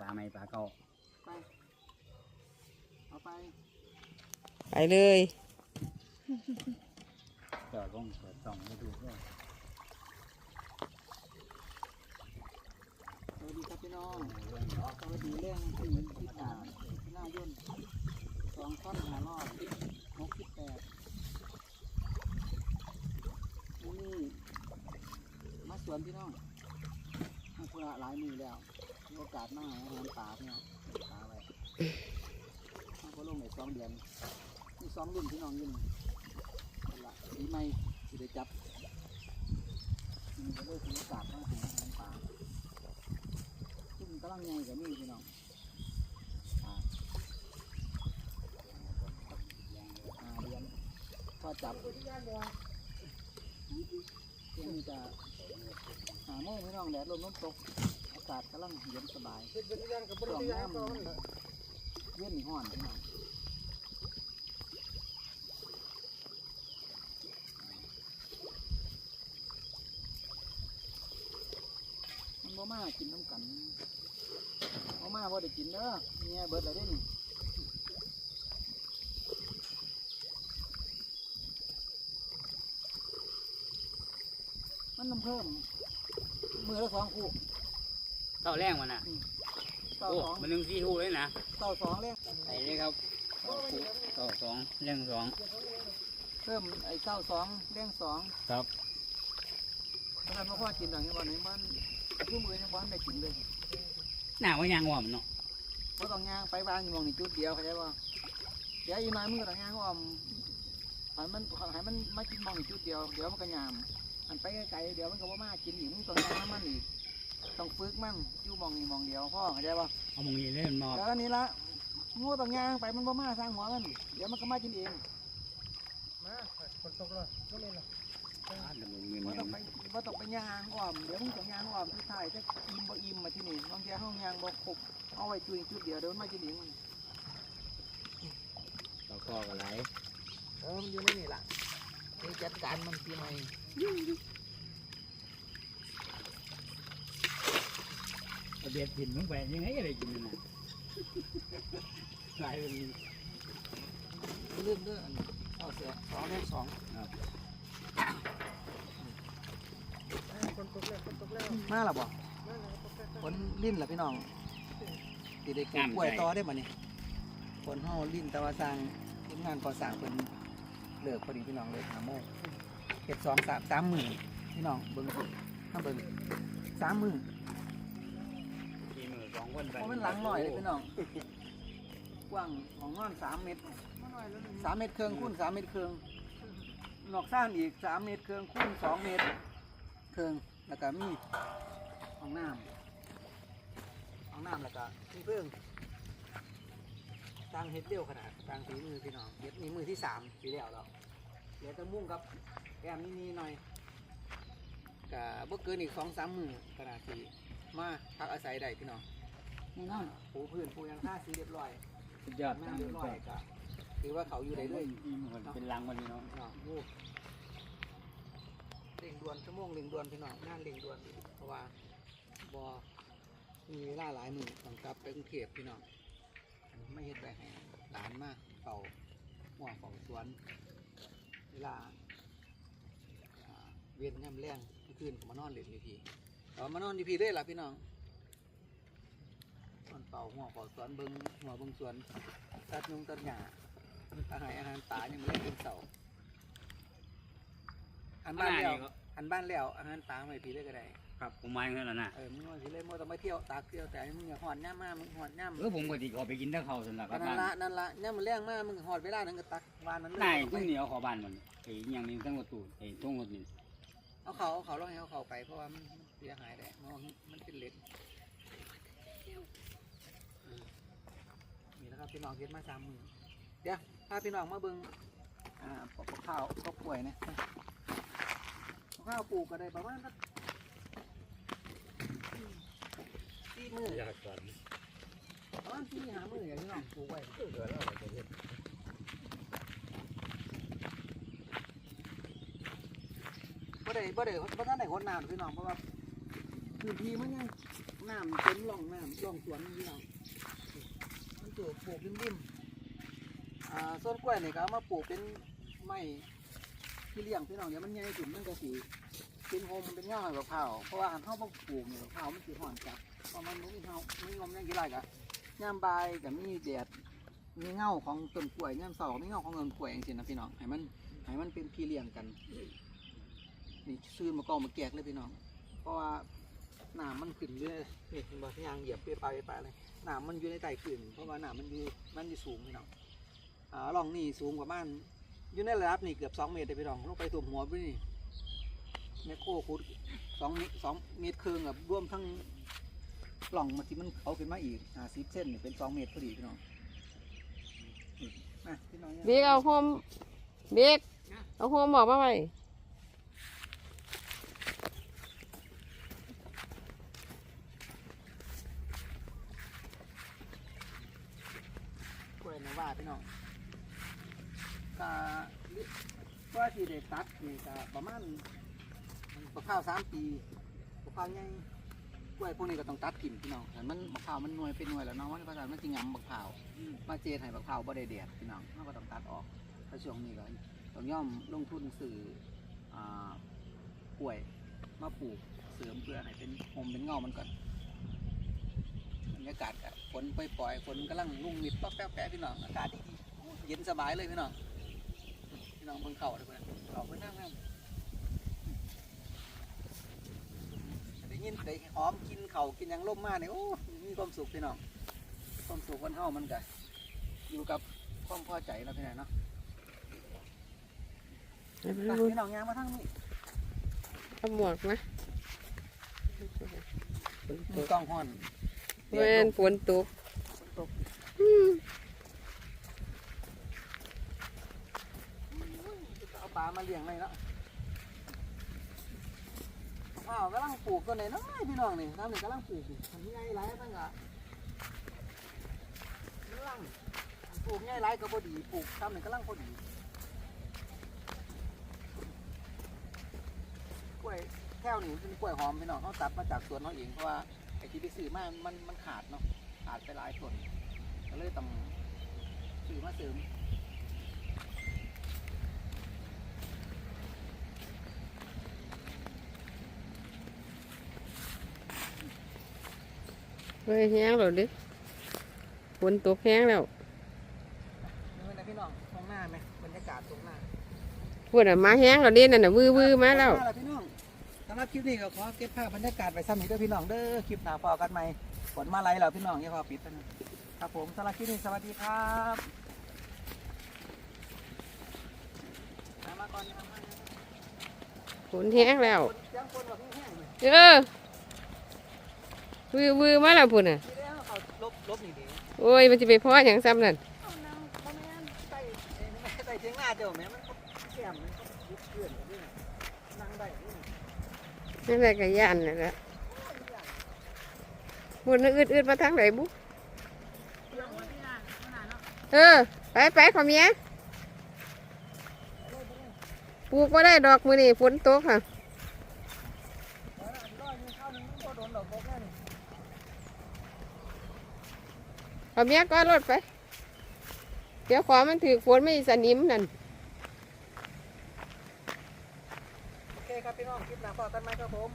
ปลาไหมปลาเก่าไปเอาไปไปเลยจอดลงเปิดส่องให้ดูด้วยสวัสดีครับพี่น้องเรื่องเนาะสวัสดีเรื่องที่ที่ตาหน้าย่นสองท่อนหารอบหกสิบแปดนี่มาสวนพี่น้องมาธุระหลายมือแล้วมีโอกาสมาหาอาหารป่าพี่น้องป่าไว้มาก็ลงในสองเดือนมีสองรุ่นพี่น้องยืนนละปีใหม่สิได้จับนี่ก็เลยถือโอกาสมาถึงอาหารป่าซึ่งกำลังใหญ่กับนี่พี่น้องพอจับเที่นี่จะหาโมงพี่น้องแดดลมน้ำตกากาศกำลังเย็นสบายช่วงน้ำเย็นห้อนพี่น้องมันบ่มากินน้ำกันเอามาว่าได้กินเด้อเมียเบิดแล้วเด้นี่มันน้ำเพิ่มมือละสองคู่ เต่าแรงมันน่ะต่อโอ้สองมันหนึ่งสี่หูเลยนะต่อสองเลยใส่เลยครับต่อคู่ต่อสองเรื่องสองเพิ่มไอ้เก้าสองเร่งสองครับเพราะฉะนั้นพ่อกินอย่างนี้วันนี้บ้านผู้มือยังบ้านได้กินเลยหน้าว่ายางหัวมันเนาะเพราะต้องย่างไปบ้านอยู่หมองนี่จุดเดียวเข้าใจป่ะเดี๋ยวอีกหน้อยมึงก็ต้องย่างว่าให้มันให้มันมากินหมองนี่จุดเดียวเดี๋ยวมันก็ยามอันไปไกลๆเดี๋ยวมันก็ว่ามากินอีกมึงต้องย่างน้ำมันอีก ต้องฝึกมันอยู่หมองนี่หมองเดียวพ่อเข้าใจป่ะเอามองนี้เล่นมอบแล้วอันนี้ละงูต้องย่างไปมันบ่มาสร้างหัวมันเดี๋ยวมันก็มากินเองอ่าเดี๋ยวมึงเงินว่าเงิต้องนไปว่าต้องไปย่างอ้อมเดี๋ยวมึงต้องย่างอ้อมที่ถ่ายจะอิ่มบ่อิ่มมาที่นี่บางทีห้องย่างบ่ครบเอาไว้จุดจุดเดียวเดี๋ยวมันมากินเองมันเราก็กระไรเออมันอยู่ในนี่ล่ะนี่จัดการมันปีใหม่ เอาเบียดกินมึงไปยังไงก็ได้กินนั่นน่ะกลายเป็นเรื่องเด้ออันเอาเสียสองเลขสองครับมาแล้วบ่ผลลิ้นล่ะพี่น้องสิได้ปลูกล้วยต่อได้บ่นี่ผลเฮาลิ้นต่ว่าสร้างทีมงานก่อสร้างเพิ่นเลิกพอดีพี่น้องเลยหาโมงเฮ็ดสองสามสามหมื่นพี่น้องเบิ่งถ้าเบิ่งสามหมื่น สี่หมื่นสองคนไปเพราะมันหลังหน่อยเลยพี่น้อง กว้างของนอนสามเมตรสามเมตรเครึ่งคูณสามเมตรเครึ่งนอกซ่านอีกสามเมตรเครึ่งคูณสองเมตร เครึ่งแล้วก็มีห้องน้ำห้องน้ำแล้วก็มีเพิ่งสร้างเฮ็ดเร็วขนาดสร้างฝีมือพี่น้องเฮ็ดนี่มือที่สามปีแล้วแล้วเดี๋ยวจะมุ่งกับแกมนี่หน่อยก็บ่เกินอีกสองสามมือขนาดสีมาพักอาศัยได้พี่น้อง นี่นั่นปูพื้นปูยังท่าสีเรียบร้อยสุดยอดน้ำเรียบร้อยก็ถือว่าเขาอยู่ได้เลยเป็นรังวันนี้เนาะเนาะงูเร่งด่วนชั่วโมงเร่งด่วนพี่น้องงานเร่งด่วนเพราะว่าบอมีเวลาหลายมือต้องกลับไปกรุงเทพพี่น้องไม่เห็นไปให้หลานมาเป่าหัวเป่าสวน เวลาอ่าเวียนย่ำแรงเมื่อคืนผมมานอนเล่นอยู่พี่เอามานอนอยู่พี่เลยล่ะพี่น้อง มันเป่าหัวเป่าสวนเบิงหัวเบิงสวนตัดยุงตัดหญ้าอาหารอาหารตายังไม่ได้กินเสาอันบ้านแล้วอันบ้านแล้วอาหารตาไม่พี่เลยก็ได้ครับผมมาอย่างนั้นแล้วนะเออมึงว่าพี่เลยมัวต้องไปเที่ยวตากเที่ยวแต่มึงอย่าหอดย่ำมามึงหอดย่ำเออผมก็ติขอไปกินถ้าเขาสำหรับก็นั่นละนั่นละย่ำมันแรงมากมึงหอดเวลานั้นก็ตักวานนั้นเลยนายตุ้งเหนียวขอบ้านมันไอ้ยังนี่ทั้งรถตู้ไอ้ทุ่งรถนี่เอาเขาเอาเขาลองให้เอาเขาไปเพราะว่ามันเสียหายได้เพราะว่ามันเป็นเหล็กอืมนี่นะครับ พี่น้องเก็บมาสามมือเดี๋ยวพาพี่น้องมาเบิ่งอ่าปอกข้าวก็ป่วยนะข้าวปลูกก็ได้ประมาณสักสี่มืออยากก่อนประมาณสี่ห้ามืออย่างพี่น้องปลูกไว้บ่ได้บ่ได้บ่ทันได้หดน้ำพี่น้องเพราะว่าพื้นที่มันยังน้ำเต็มร่องน้ำร่องสวนนี่เรามันป ลูกปลูกริมๆอ่าต้นกล้วยนี่ก็เอามาปลูกเป็นไม้ที่เลี้ยงพี่น้องเดี๋ยวมันใหญ่ขึ้นมันก็สีเป็นโฮมมันเป็นเงาแบบเผาเพราะว่าหันเข้ามาปลูกเนี่ยเผามันสีห่อนจับเพราะมันไม่มีเงาไม่งอมยังกี่ไรกะย่ามบายกับมีแดดมีเงาของต้นกล้วยย่ามเสามีเงาของต้นกล้วยอย่างนี้นะพี่น้องให้มันให้มันเป็นพี่เลี้ยงกันนี่ซื้อมากองมาแกกเลยพี่น้อง เพราะว่า น้ำมันขึ้นเรื่อยนี่เห็นบ่ยางเหยียบเปรี้ยปลายปเลยน้ำมันอยู่ในใต้ขึ้นเพราะว่าน้ำมันอยู่มันอยู่สูงพี่น้องอ่าร่องนี่สูงกว่าบ้านอยู่ในระดับนี่เกือบสองเมตรเลยพี่น้องลงไปตัวหัวไปนี่แมคโครขุดสองเมตรสองเมตรครึ่งกับรวมทั้งปล่องมาที่มันเขาขึ้นมาอีกอ่าสิบเส้นนี่เป็นสองเมตรพอดีพี่น้องนี่มาพี่น้องเบกเอาโฮมเบกเอาโฮมบอกมาไว้ กล้วยนะว่า พี่น้องกาว่าที่เด็ตัดนี่กประมาณมะพร้าวสามปีมะพร้าวใหญ่กล้วยพวกนี้ก็ต้องตัดกิ่มพี่น้องแต่มันมะพร้าวมันหน่วยเป็นหน่วยแล้วเนาะมันภาษามันสิงำมะพร้าวมาเจนให้มะพร้าวบ่ได้แดดพี่น้องเราก็ต้องตัดออกถ้าช่วงนี้ก็ต้องย่อมลงทุนซื้ออ่ากล้วยมาปลูกเสริมเพื่อให้เป็นโฮมเป็นเงามันก่อน รรยากาศกับฝนปล่อยๆฝนกำลังลุ่งนิดป๊อกแป๊กแป๊กพี่น้องอากาศดีๆเย็นสบายเลยพี่น้องพี่น้องเบิ่งเข่าเลยพี่น้องเข่าเพิ่นนั่งนั่งได้ยินได้หอมกินเข่าวกินหยังล่มมากเนี่ยโอ้มีความสุขพี่น้องความสุขวันเฮามันก็อยู่กับความพอใจแล้วพี่น้องเนาะไปพี่น้องยางมาทั้งนี้เอาหมวกนะมือกล้องห้อน เว้นฝนตกตกอืมเอาปลามาเลี้ยงเลยเนาะมะพร้าวกำลังปลูกตัวไหนน้อยพี่น้องนี่น้ำนี่กำลังปลูกอยู่ทำง่ายไรตั้งอะกำลังปลูกง่ายไรก็พอดีปลูกทำนี่กำลังพอดีกล้วยแค่วนี่เป็นกล้วยหอมพี่น้องเขาตัดมาจากสวนเขาเองเพราะว่า ไอ้ที่ไปซื้อมามันมันขาดเนาะขาดไปหลายต้นก็เลยต้องซื้อมาเสริมเฮ้ยแห้งแล้วดิฝนตกแห้งแล้วนี่มันนะพี่น้องตรงหน้าไหมบรรยากาศตรงหน้า พูดอะมาแห้งแล้วดินั่นน่ะวื้อวื้อมาแล้วมาแล้วพี่น้อง สำหรับคลิปนี้ก็ขอเก็บภาพบรรยากาศไปซ้ำอีกด้วยพี่น้องเด้อคลิปหน้าพอกันใหม่ฝนมาไรแล้วพี่น้องอย่าพอปิดนะครับผมสำหรับคลิปนี้สวัสดีครับมามาก่อนนะครับฝนแห้งแล้วฝนเสียงฝนแบบแห้งๆเลยเออวื้อวื้อมาแล้วพุ่นอะทีแล้วเขาลบลบนี่ดีโอ้ยมันจะไปพ่ออย่างซ้ำนั่นเอานางพ่อแม่นใส่เอ้ยแม่ใส่เชียงหน้าเจ้าแม่มันก็แก้มมันก็ยุบเพื่อนกันด้วยนั่งได้ด้วย นั่นแหละก็ย่านนั่แหละพุ่นน่ะอึดอึดมาทางไหนบุ๊เออ ไปไปขอเมียปลูกก็ได้ดอกมือนี่ฝนตกค่ะเอาเมียก็รถไป เดี๋ยวขอมันถือฝนไม่สนิมนั่น โอเคครับพี่น้อง คลิปหน้าพอกันไหมครับผม